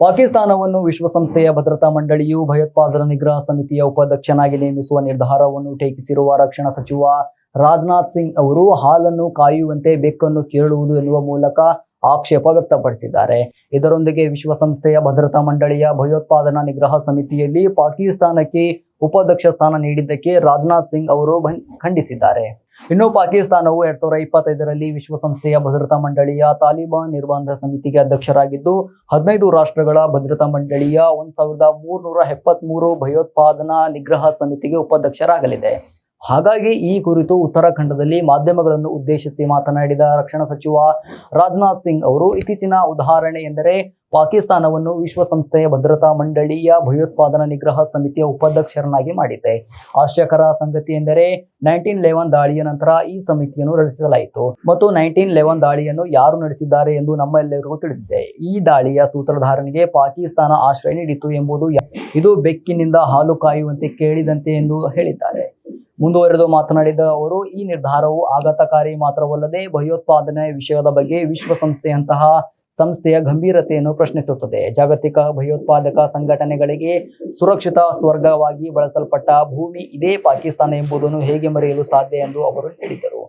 ಪಾಕಿಸ್ತಾನವನ್ನು ವಿಶ್ವಸಂಸ್ಥೆಯ ಭದ್ರತಾ ಮಂಡಳಿಯು ಭಯೋತ್ಪಾದನಾ ನಿಗ್ರಹ ಸಮಿತಿಯ ಉಪಾಧ್ಯಕ್ಷನಾಗಿ ನೇಮಿಸುವ ನಿರ್ಧಾರವನ್ನು ಟೀಕಿಸಿರುವ ರಕ್ಷಣಾ ಸಚಿವ ರಾಜನಾಥ್ ಸಿಂಗ್ ಅವರು ಹಾಲನ್ನು ಕಾಯುವಂತೆ ಬೆಕ್ಕನ್ನು ಕೇಳುವುದು ಎನ್ನುವ ಮೂಲಕ ಆಕ್ಷೇಪ ವ್ಯಕ್ತಪಡಿಸಿದ್ದಾರೆ. ಇದರೊಂದಿಗೆ ವಿಶ್ವಸಂಸ್ಥೆಯ ಭದ್ರತಾ ಮಂಡಳಿಯ ಭಯೋತ್ಪಾದನಾ ನಿಗ್ರಹ ಸಮಿತಿಯಲ್ಲಿ ಪಾಕಿಸ್ತಾನಕ್ಕೆ ಉಪಾಧ್ಯಕ್ಷ ಸ್ಥಾನ ನೀಡಿದ್ದಕ್ಕೆ ರಾಜನಾಥ್ ಸಿಂಗ್ ಅವರು ಖಂಡಿಸಿದ್ದಾರೆ. ಇನ್ನು ಪಾಕಿಸ್ತಾನವು ಎರಡ್ ಸಾವಿರದ ಇಪ್ಪತ್ತೈದರಲ್ಲಿ ವಿಶ್ವಸಂಸ್ಥೆಯ ಭದ್ರತಾ ಮಂಡಳಿಯ ತಾಲಿಬಾನ್ ನಿರ್ಬಂಧ ಸಮಿತಿಗೆ ಅಧ್ಯಕ್ಷರಾಗಿದ್ದು, ಹದಿನೈದು ರಾಷ್ಟ್ರಗಳ ಭದ್ರತಾ ಮಂಡಳಿಯ ಒಂದ್ ಸಾವಿರದ ಮೂರ್ನೂರ ಎಪ್ಪತ್ಮೂರು ಭಯೋತ್ಪಾದನಾ ನಿಗ್ರಹ ಸಮಿತಿಗೆ ಉಪಾಧ್ಯಕ್ಷರಾಗಲಿದೆ. ಹಾಗಾಗಿ ಈ ಕುರಿತು ಉತ್ತರಾಖಂಡದಲ್ಲಿ ಮಾಧ್ಯಮಗಳನ್ನು ಉದ್ದೇಶಿಸಿ ಮಾತನಾಡಿದ ರಕ್ಷಣಾ ಸಚಿವ ರಾಜನಾಥ್ ಸಿಂಗ್ ಅವರು, ಇತ್ತೀಚಿನ ಉದಾಹರಣೆ ಎಂದರೆ ಪಾಕಿಸ್ತಾನವನ್ನು ವಿಶ್ವಸಂಸ್ಥೆಯ ಭದ್ರತಾ ಮಂಡಳಿಯ ಭಯೋತ್ಪಾದನಾ ನಿಗ್ರಹ ಸಮಿತಿಯ ಉಪಾಧ್ಯಕ್ಷರನ್ನಾಗಿ ಮಾಡಿದೆ. ಆಶ್ಚರ್ಯಕರ ಸಂಗತಿ ಎಂದರೆ ನೈನ್ಟೀನ್ ಲೆವೆನ್ ದಾಳಿಯ ನಂತರ ಈ ಸಮಿತಿಯನ್ನು ರಚಿಸಲಾಯಿತು ಮತ್ತು ನೈನ್ಟೀನ್ ಲೆವೆನ್ ದಾಳಿಯನ್ನು ಯಾರು ನಡೆಸಿದ್ದಾರೆ ಎಂದು ನಮ್ಮ ಎಲ್ಲರಿಗೂ ತಿಳಿದಿದೆ. ಈ ದಾಳಿಯ ಸೂತ್ರಧಾರನಿಗೆ ಪಾಕಿಸ್ತಾನ ಆಶ್ರಯ ನೀಡಿತು ಎಂಬುದು ಇದು ಬೆಕ್ಕಿನಿಂದ ಹಾಲು ಕಾಯುವಂತೆ ಕೇಳಿದಂತೆ ಎಂದು ಹೇಳಿದ್ದಾರೆ. ಮುಂದುವರೆದು ಮಾತನಾಡಿದ ಅವರು, ಈ ನಿರ್ಧಾರವು ಆಘಾತಕಾರಿ ಮಾತ್ರವಲ್ಲದೆ ಭಯೋತ್ಪಾದನೆ ವಿಷಯದ ಬಗ್ಗೆ ವಿಶ್ವಸಂಸ್ಥೆಯಂತಹ ಸಂಸ್ಥೆಯ ಗಂಭೀರತೆಯನ್ನು ಪ್ರಶ್ನಿಸುತ್ತದೆ. ಜಾಗತಿಕ ಭಯೋತ್ಪಾದಕ ಸಂಘಟನೆಗಳಿಗೆ ಸುರಕ್ಷಿತ ಸ್ವರ್ಗವಾಗಿ ಬಳಸಲ್ಪಟ್ಟ ಭೂಮಿ ಇದೇ ಪಾಕಿಸ್ತಾನ ಎಂಬುದನ್ನು ಹೇಗೆ ಮರೆಯಲು ಸಾಧ್ಯ ಎಂದು ಅವರು ಹೇಳಿದರು.